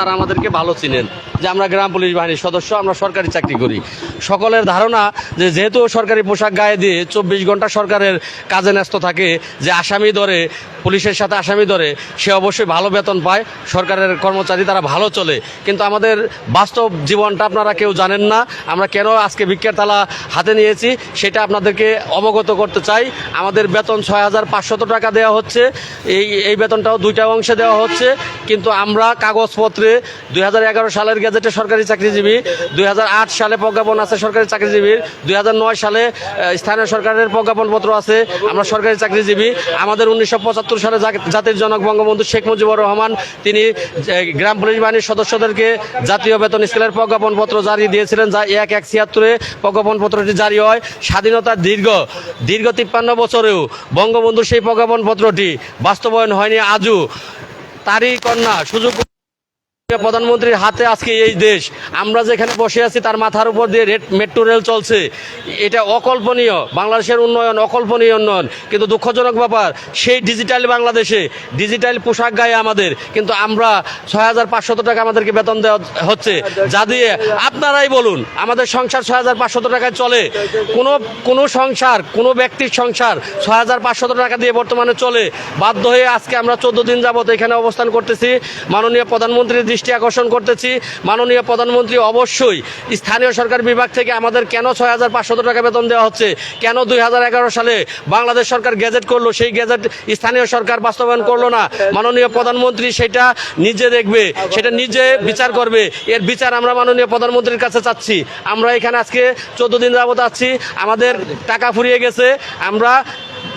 তারা আমাদেরকে ভালো চিনেন। যে আমরা গ্রাম পুলিশ বাহিনীর সদস্য, আমরা সরকারি চাকরি করি। সকলের ধারণা যে যেহেতু সরকারি পোশাক গায়ে দিয়ে চব্বিশ ঘণ্টা সরকারের কাজে ন্যস্ত থাকে, যে আসামি ধরে, পুলিশের সাথে আসামি ধরে, সে অবশ্যই ভালো বেতন পায়, সরকারের কর্মচারী তারা ভালো চলে। কিন্তু আমাদের বাস্তব জীবনটা আপনারা কেউ জানেন না। আমরা কেন আজকে ভিক্ষার থালা হাতে নিয়েছি, সেটা আপনাদেরকে অবগত করতে চাই। আমাদের বেতন ছয় হাজার পাঁচশত টাকা দেওয়া হচ্ছে। এই এই বেতনটাও দুইটা অংশে দেওয়া হচ্ছে। কিন্তু আমরা কাগজপত্রে দুই হাজার এগারো সালের গেজেটে সরকারি চাকরিজীবী, দুই হাজার আট সালে প্রজ্ঞাপন আছে সরকারি চাকরিজীবীর, দুই সালে স্থানীয় সরকারের প্রজ্ঞাপনপত্র আছে, আমরা সরকারি চাকরিজীবী। আমাদের উনিশশো পঁচাত্তর সালে জাতির জনক বঙ্গবন্ধু শেখ মুজিবুর রহমান, তিনি গ্রাম পুলিশ বাহিনীর সদস্যদেরকে জাতীয় বেতন স্কেলের প্রজ্ঞাপনপত্র জারি দিয়েছিলেন, যা এক এক ছিয়াত্তরে প্রজ্ঞাপনপত্রটি জারি হয়। স্বাধীনতার দীর্ঘ দীর্ঘ তিপ্পান্ন বছরেও বঙ্গবন্ধুর সেই প্রজ্ঞাপনপত্রটি বাস্তবায়ন হয়নি। আজও তারই কন্যা সুযোগ প্রধানমন্ত্রীর হাতে আজকে এই দেশ। আমরা যেখানে বসে আছি, তার মাথার উপর দিয়ে রেড মেট্রো রেল চলছে। এটা অকল্পনীয়, বাংলাদেশের উন্নয়ন অকল্পনীয় উন্নয়ন। কিন্তু দুঃখজনক ব্যাপার, সেই ডিজিটাল বাংলাদেশে, ডিজিটাল পোশাক গায়ে আমাদের। কিন্তু আমরা ছয় হাজার পাঁচশত টাকা আমাদেরকে বেতন দেওয়া হচ্ছে। যা দিয়ে আপনারাই বলুন, আমাদের সংসার ছয় হাজার পাঁচশত টাকায় চলে। কোনো কোনো সংসার, কোনো ব্যক্তির সংসার ছয় হাজার পাঁচশত টাকা দিয়ে বর্তমানে চলে। বাধ্য হয়ে আজকে আমরা চোদ্দ দিন যাবত এখানে অবস্থান করতেছি। মাননীয় প্রধানমন্ত্রীর দৃষ্টি আকর্ষণ করতেছি। মাননীয় প্রধানমন্ত্রী, অবশ্যই স্থানীয় সরকার বিভাগ থেকে আমাদের কেন ছয় হাজার পাঁচশত টাকা বেতন দেওয়া হচ্ছে? কেন দুই হাজার এগারো সালে বাংলাদেশ সরকার গেজেট করল? সেই গেজেট স্থানীয় সরকার বাস্তবায়ন করল না। মাননীয় প্রধানমন্ত্রী সেটা নিজে দেখবে, সেটা নিজে বিচার করবে। এর বিচার আমরা মাননীয় প্রধানমন্ত্রীর কাছে চাচ্ছি। আমরা এখানে আজকে চোদ্দ দিন যাবত আছি। আমাদের টাকা ফুরিয়ে গেছে। আমরা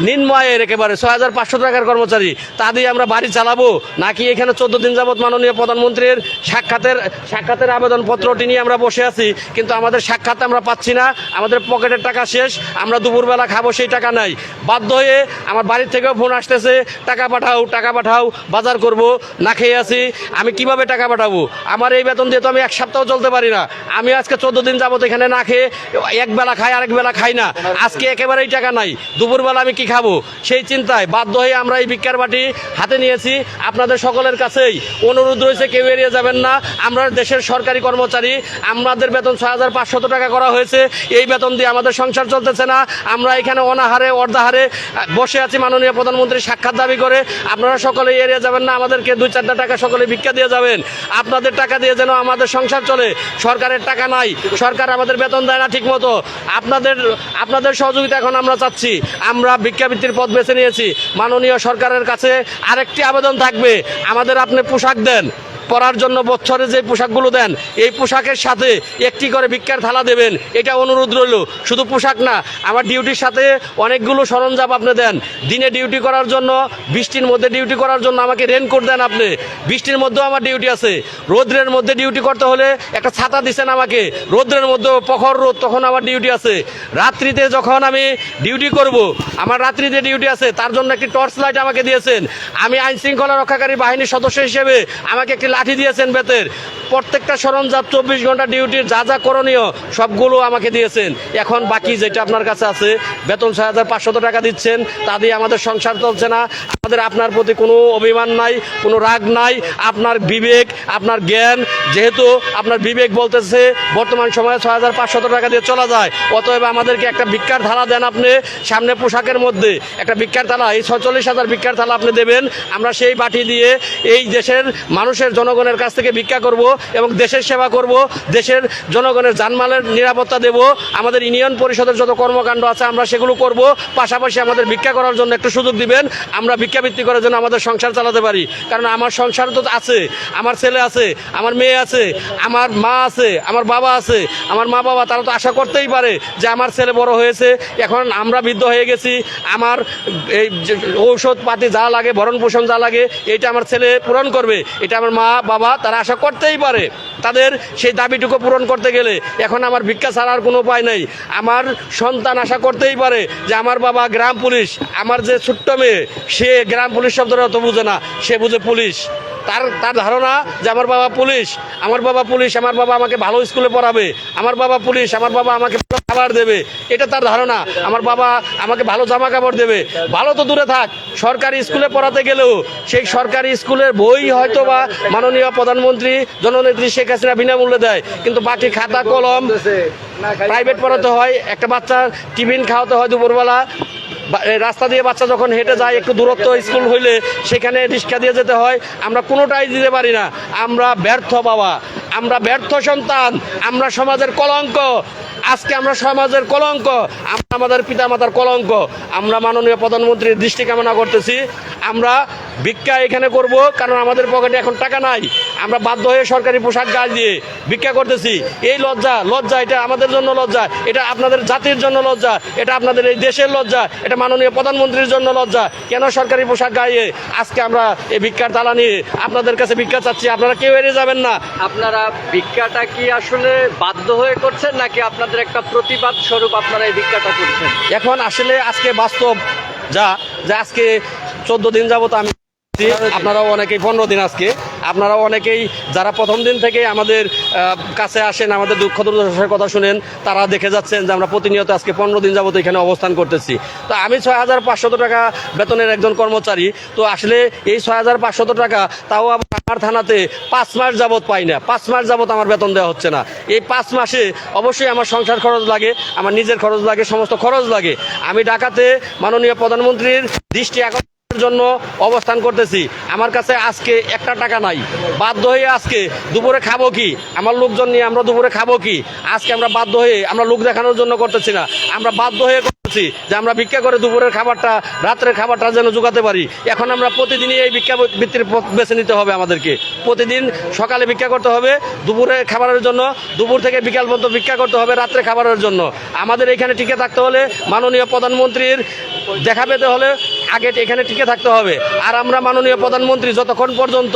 নিম্নয়ের একেবারে ছয় হাজার পাঁচশো টাকার কর্মচারী। তা দিয়ে আমরা বাড়ি চালাবো? নাকি এখানে চোদ্দ দিন যাবত মাননীয় প্রধানমন্ত্রীর সাক্ষাতের সাক্ষাতের আবেদনপত্রটি নিয়ে আমরা বসে আছি? কিন্তু আমাদের সাক্ষাৎ আমরা পাচ্ছি না। আমাদের পকেটের টাকা শেষ। আমরা দুপুরবেলা খাব, সেই টাকা নাই। বাধ্য হয়ে আমার বাড়ির থেকেও ফোন আসতেছে, টাকা পাঠাও টাকা পাঠাও, বাজার করব, না খেয়ে আছি। আমি কীভাবে টাকা পাঠাবো? আমার এই বেতন দিয়ে তো আমি এক সপ্তাহ চলতে পারি না। আমি আজকে চোদ্দ দিন যাবত এখানে না খেয়ে, এক বেলা খাই, আরেক বেলা খাই না। আজকে একেবারেই টাকা নাই। দুপুরবেলা আমি কি খাব সেই চিন্তায় বাধ্য হয়ে আমরা এই ভিক্ষার বাটি হাতে নিয়েছি। আপনাদের সকলের কাছেই অনুরোধ রয়েছে, কেউ এড়িয়ে যাবেন না। আমরা দেশের সরকারি কর্মচারী, আমাদের বেতন ছয় হাজার পাঁচশত টাকা করা হয়েছে। এই বেতন দিয়ে আমাদের সংসার চলতেছে না। আমরা এখানে অনাহারে, অর্ধাহারে বসে আছি মাননীয় প্রধানমন্ত্রীর সাক্ষাৎ দাবি করে। আপনারা সকলে এড়িয়ে যাবেন না। আমাদেরকে দুই চারটা টাকা সকলে ভিক্ষা দিয়ে যাবেন। আপনাদের টাকা দিয়ে যেন আমাদের সংসার চলে। সরকারের টাকা নাই। সরকার আমাদের বেতন দেয় না ঠিক মতো আপনাদের আপনাদের সহযোগিতা এখন আমরা চাচ্ছি। আমরা ভিক্ষাবৃত্তির পথ বেছে নিয়েছি। মাননীয় সরকারের কাছে আরেকটি আবেদন থাকবে। আমাদের আপনি পোশাক দেন। পরার জন্য বছরে যে পোশাকগুলো দেন, এই পোশাকের সাথে একটি করে ভিক্ষার থালা দেবেন। এটা অনুরোধ রইল। শুধু পোশাক না, আমার ডিউটির সাথে অনেকগুলো সরঞ্জাম আপনি দেন। দিনে ডিউটি করার জন্য, বৃষ্টির মধ্যে ডিউটি করার জন্য আমাকে রেনকোট দেন আপনি। বৃষ্টির মধ্যেও আমার ডিউটি আছে। রোদ্রের মধ্যে ডিউটি করতে হলে একটা ছাতা দিছেন আমাকে। রোদ্রের মধ্যে প্রখর রোদ, তখন আমার ডিউটি আছে। রাত্রিতে যখন আমি ডিউটি করব, আমার রাত্রিতে ডিউটি আছে, তার জন্য একটি টর্চ লাইট আমাকে দিয়েছেন। আমি আইনশৃঙ্খলা রক্ষাকারী বাহিনীর সদস্য হিসেবে আমাকে একটি লাঠি দিয়েছেন বেতের। প্রত্যেকটা সরঞ্জাম চব্বিশ ঘণ্টা ডিউটির যা যা করণীয়, সবগুলো আমাকে দিয়েছেন। এখন বাকি যেটা আপনার কাছে আছে, বেতন ছয় হাজার পাঁচশত টাকা দিচ্ছেন, তা দিয়ে আমাদের সংসার চলছে না। আমাদের আপনার প্রতি কোনো অভিমান নাই, কোনো রাগ নাই। আপনার বিবেক, আপনার জ্ঞান, যেহেতু আপনার বিবেক বলতেছে, বর্তমান সময়ে ছয় হাজার পাঁচশত টাকা দিয়ে চলা যায়। অতএব আমাদেরকে একটা ভিক্ষার থালা দেন আপনি, সামনে পোশাকের মধ্যে। একটা ভিক্ষার থালা, এই ছচল্লিশ হাজার ভিক্ষার থালা আপনি দেবেন। আমরা সেই বাটি দিয়ে এই দেশের মানুষের জনগণের কাছ থেকে ভিক্ষা করব এবং দেশের সেবা করব, দেশের জনগণের জানমালের নিরাপত্তা দেব, আমাদের ইউনিয়ন পরিষদের যত কর্মকাণ্ড আছে আমরা সেগুলো করব, পাশাপাশি আমাদের ভিক্ষা করার জন্য একটু সুযোগ দিবেন, আমরা ভিক্ষাবৃত্তি করার জন্য আমাদের সংসার চালাতে পারি। কারণ আমার সংসার তো আছে, আমার ছেলে আছে, আমার মেয়ে আছে, আমার মা আছে, আমার বাবা আছে, আমার মা বাবা তারা তো আশা করতেই পারে যে আমার ছেলে বড় হয়েছে, এখন আমরা বৃদ্ধ হয়ে গেছি, আমার এই ঔষধ পাতি যা লাগে ভরণ পোষণ যা লাগে এটা আমার ছেলে পূরণ করবে, এটা আমার মা বাবা তারা আশা করতেই পারে। তাদের সেই দাবিটুকু পূরণ করতে গেলে এখন আমার ভিক্ষা ছাড়ার কোনো উপায় নেই। আমার সন্তান আশা করতেই পারে যে আমার বাবা গ্রাম পুলিশ, আমার যে ছোট্ট মেয়ে, সে গ্রাম পুলিশ শব্দটা অত বুঝে না, সে বুঝে পুলিশ। তার তার ধারণা যে আমার বাবা পুলিশ আমার বাবা পুলিশ আমার বাবা আমাকে ভালো স্কুলে পড়াবে আমার বাবা পুলিশ আমার বাবা আমাকে ভালো খাবার দেবে এটা তার ধারণা। আমার বাবা আমাকে ভালো জামা কাপড় দেবে। ভালো তো দূরে থাক সরকারি স্কুলে পড়াতে গেলেও সেই সরকারি স্কুলের বই হয়তো বা মাননীয় প্রধানমন্ত্রী জননেত্রী শেখ হাসিনা বিনামূল্যে দেয় কিন্তু বাকি খাতা কলম প্রাইভেট পড়াতে হয় একটা বাচ্চার টিফিন খাওয়াতে হয় দুপুরবেলা রাস্তা দিয়ে বাচ্চা যখন হেঁটে যায়, একটু দূরত্ব স্কুল হইলে সেখানে রিক্সা দিয়ে যেতে হয়। আমরা কোনোটাই দিতে পারি না। আমরা ব্যর্থ বাবা। আমরা ব্যর্থ সন্তান। আমরা সমাজের কলঙ্ক। আজকে আমরা সমাজের কলঙ্ক। আমরা আমাদের পিতামাতার কলঙ্ক। আমরা মাননীয় প্রধানমন্ত্রীর দৃষ্টি কামনা করতেছি। আমরা ভিক্ষা এখানে করব কারণ আমাদের পকেটে এখন টাকা নাই। আমরা বাধ্য হয়ে সরকারি পোশাক গাছ দিয়ে ভিক্ষা করতেছি। এই লজ্জা লজ্জা এটা আমাদের জন্য লজ্জা এটা আপনাদের জাতির জন্য লজ্জা এটা আপনাদের এই দেশের লজ্জা এটা মাননীয় প্রধানমন্ত্রীর জন্য লজ্জা। কেন সরকারি পোশাক গায়ে আজকে আমরা এই ভিক্ষার তালা নিয়ে আপনাদের কাছে ভিক্ষা চাচ্ছি? আপনারা কেউ এড়িয়ে যাবেন না। আপনারা ভিক্ষাটা কি আসলে বাধ্য হয়ে করছেন নাকি আপনাদের একটা প্রতিবাদ স্বরূপ আপনারা এই ভিক্ষাটা করছেন? এখন আসলে আজকে বাস্তব যা যে আজকে চোদ্দ দিন যাবত আমি আপনারাও অনেকেই পনেরো দিন আজকে, আপনারাও অনেকেই যারা প্রথম দিন থেকে আমাদের কাছে আসেন, আমাদের দুঃখ দুর্দশার কথা শুনেন, তারা দেখে যাচ্ছেন যে আমরা প্রতিনিয়ত আজকে পনেরো দিন যাবত এখানে অবস্থান করতেছি। তো আমি ছয় হাজার পাঁচশত টাকা বেতনের একজন কর্মচারী, তো আসলে এই ছয় হাজার পাঁচশত টাকা তাও আমার থানাতে পাঁচ মাস যাবত পাই না, পাঁচ মাস যাবত আমার বেতন দেওয়া হচ্ছে না। এই পাঁচ মাসে অবশ্যই আমার সংসার খরচ লাগে, আমার নিজের খরচ লাগে, সমস্ত খরচ লাগে। আমি ঢাকাতে মাননীয় প্রধানমন্ত্রীর দৃষ্টি আকর্ষণ জন্য অবস্থান করতেছি। আমার কাছে আজকে একটা টাকা নাই। বাধ্য হয়ে আজকে দুপুরে খাব কি? আমার লোকজন নিয়ে আমরা দুপুরে খাব কি? আজকে আমরা বাধ্য হয়ে আমরা লোক দেখানোর জন্য করতেছি না। আমরা বাধ্য হয়ে করতেছি যে আমরা ভিক্ষা করে দুপুরের খাবারটা, রাত্রের খাবারটা যেন জোগাতে পারি। এখন আমরা প্রতিদিনই এই ভিক্ষা বৃত্তির বেছে নিতে হবে আমাদেরকে। প্রতিদিন সকালে ভিক্ষা করতে হবে, দুপুরে খাবারের জন্য, দুপুর থেকে বিকাল পর্যন্ত ভিক্ষা করতে হবে রাত্রে খাবারের জন্য। আমাদের এখানে টিকে থাকতে হলে মাননীয় প্রধানমন্ত্রীর দেখা পেতে হলে আগে এখানে টিকে থাকতে হবে। আর আমরা মাননীয় প্রধানমন্ত্রী যতক্ষণ পর্যন্ত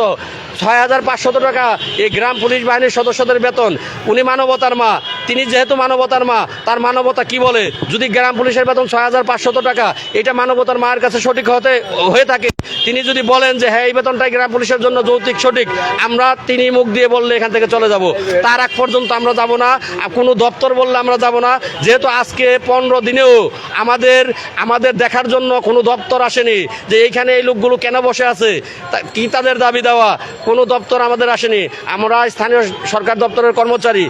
ছয় হাজার পাঁচশত টাকা এই গ্রাম পুলিশ বাহিনীর সদস্যদের বেতন, উনি মানবতার মা, তিনি যেহেতু মানবতার মা, তার মানবতা কি বলে? যদি গ্রাম পুলিশের বেতন ছয় হাজার পাঁচশত টাকা, এটা মানবতার মায়ের কাছে সঠিক হতে হয়ে থাকে। তিনি যদি বলেন যে হ্যাঁ এই বেতনটাই গ্রাম পুলিশের জন্য যৌতিক সঠিক, আমরা তিনি মুখ দিয়ে বললে এখান থেকে চলে যাব। তার আগ পর্যন্ত আমরা যাব না। কোনো দপ্তর বললে আমরা যাব না। যেহেতু আজকে পনেরো দিনেও আমাদের আমাদের দেখার জন্য কোনো দপ্তর আসেনি যে, এইখানে এই লোকগুলো কেন বসে আছে? কি তাদের দাবি দেওয়া? কোনো দপ্তর আমাদের আসেনি। আমরা স্থানীয় সরকার দপ্তরের কর্মচারী।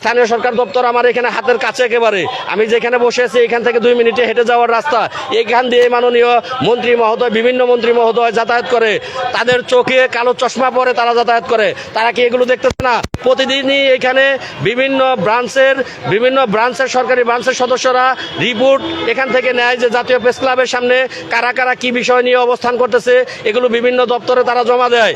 স্থানীয় সরকার দপ্তর আমার এখানে হাতের কাছে একেবারে। আমি যেখানে বসে আছি, এখান থেকে দুই মিনিটে হেঁটে যাওয়ার রাস্তা। এখান দিয়ে মাননীয় মন্ত্রী মহোদয়, বিভিন্ন মন্ত্রী মহোদয় যাতায়াত করে। তাদের চোখে কালো চশমা পরে তারা যাতায়াত করে। তারা কি এগুলো দেখতেছে না? প্রতিদিনই এখানে বিভিন্ন ব্রাঞ্চের বিভিন্ন ব্রাঞ্চের সরকারি ব্রাঞ্চের সদস্যরা রিপোর্ট এখান থেকে নেয় যে জাতীয় প্রেস ক্লাবের সামনে কারা কারা কি বিষয় নিয়ে অবস্থান করতেছে। এগুলো বিভিন্ন দপ্তরে তারা জমা দেয়।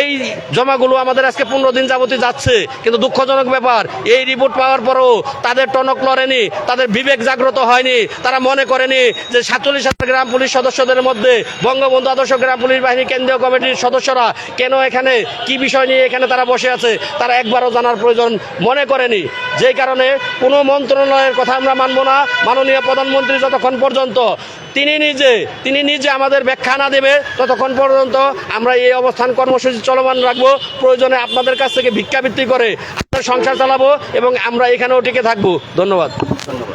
এই জমাগুলো আমাদের আজকে পনেরো দিন যাবতীয় যাচ্ছে, কিন্তু দুঃখজনক ব্যাপার, এই রিপোর্ট পাওয়ার পরও তাদের টনক লড়েনি তাদের বিবেক জাগ্রত হয়নি, তারা মনে করেনি যে সাতচল্লিশ হাজার গ্রাম পুলিশ সদস্যদের মধ্যে বঙ্গবন্ধু আদর্শ গ্রাম পুলিশ বাহিনী কেন্দ্রীয় কমিটির সদস্যরা কেন এখানে, কি বিষয় নিয়ে এখানে তারা বসে আছে, তারা একবারও জানার প্রয়োজন মনে করেনি। যেই কারণে কোনো মন্ত্রণালয়ের কথা আমরা মানব না। মাননীয় প্রধানমন্ত্রী যতক্ষণ পর্যন্ত তিনি নিজে তিনি নিজে আমাদের ব্যাখ্যা না দেবে, ততক্ষণ পর্যন্ত আমরা এই অবস্থান কর্মসূচি চলমান রাখব। প্রয়োজনে আপনাদের কাছ থেকে ভিক্ষাবৃত্তি করে সংসার চালাবো এবং আমরা এখানেও টিকে থাকব। ধন্যবাদ ধন্যবাদ।